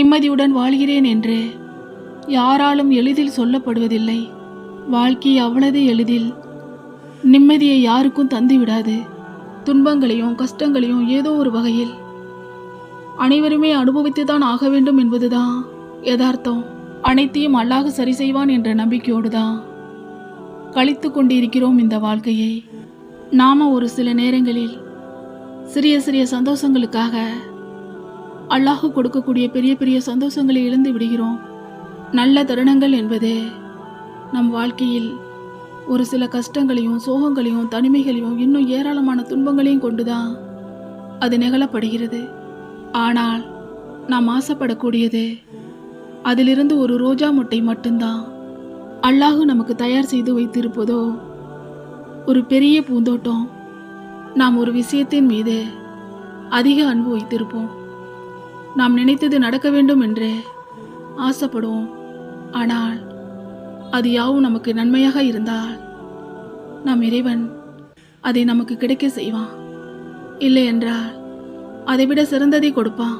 நிம்மதியுடன் வாழ்கிறேன் என்று யாராலும் எளிதில் சொல்லப்படுவதில்லை. வாழ்க்கை அவ்வளவு எளிதில். நிம்மதியை யாருக்கும் தந்து விடாது துன்பங்களையும் கஷ்டங்களையும் ஏதோ ஒரு வகையில். அனைவருமே அனுபவித்து தான் ஆக வேண்டும் என்பதுதான் யதார்த்தம். அனைத்தையும் அல்லாஹ் சரி செய்வான் என்ற நம்பிக்கையோடு தான் கழித்து கொண்டிருக்கிறோம் இந்த வாழ்க்கையை. நாம ஒரு சில நேரங்களில் சிறிய சிறிய சந்தோஷங்களுக்காக அல்லாஹ் கொடுக்கக்கூடிய பெரிய பெரிய சந்தோஷங்களை இழந்து விடுகிறோம். நல்ல தருணங்கள் என்பது நம் வாழ்க்கையில் ஒரு சில கஷ்டங்களையும் சோகங்களையும் தனிமைகளையும் இன்னும் ஏராளமான துன்பங்களையும் கொண்டுதான் அது நிகழப்படுகிறது. ஆனால் நாம் ஆசைப்படக்கூடியது அதிலிருந்து ஒரு ரோஜா முட்டை மட்டும்தான். அல்லாஹு நமக்கு தயார் செய்து வைத்திருப்பதோ ஒரு பெரிய பூந்தோட்டம். நாம் ஒரு விஷயத்தின் மீது அதிக அன்பு வைத்திருப்போம். நாம் நினைத்தது நடக்க வேண்டும் என்று ஆசைப்படுவோம். ஆனால் அது யாவும் நமக்கு நன்மையாக இருந்தால் நம் இறைவன் அதை நமக்கு கிடைக்க செய்வான். இல்லை என்றால் அதைவிட சிறந்ததை கொடுப்பான்.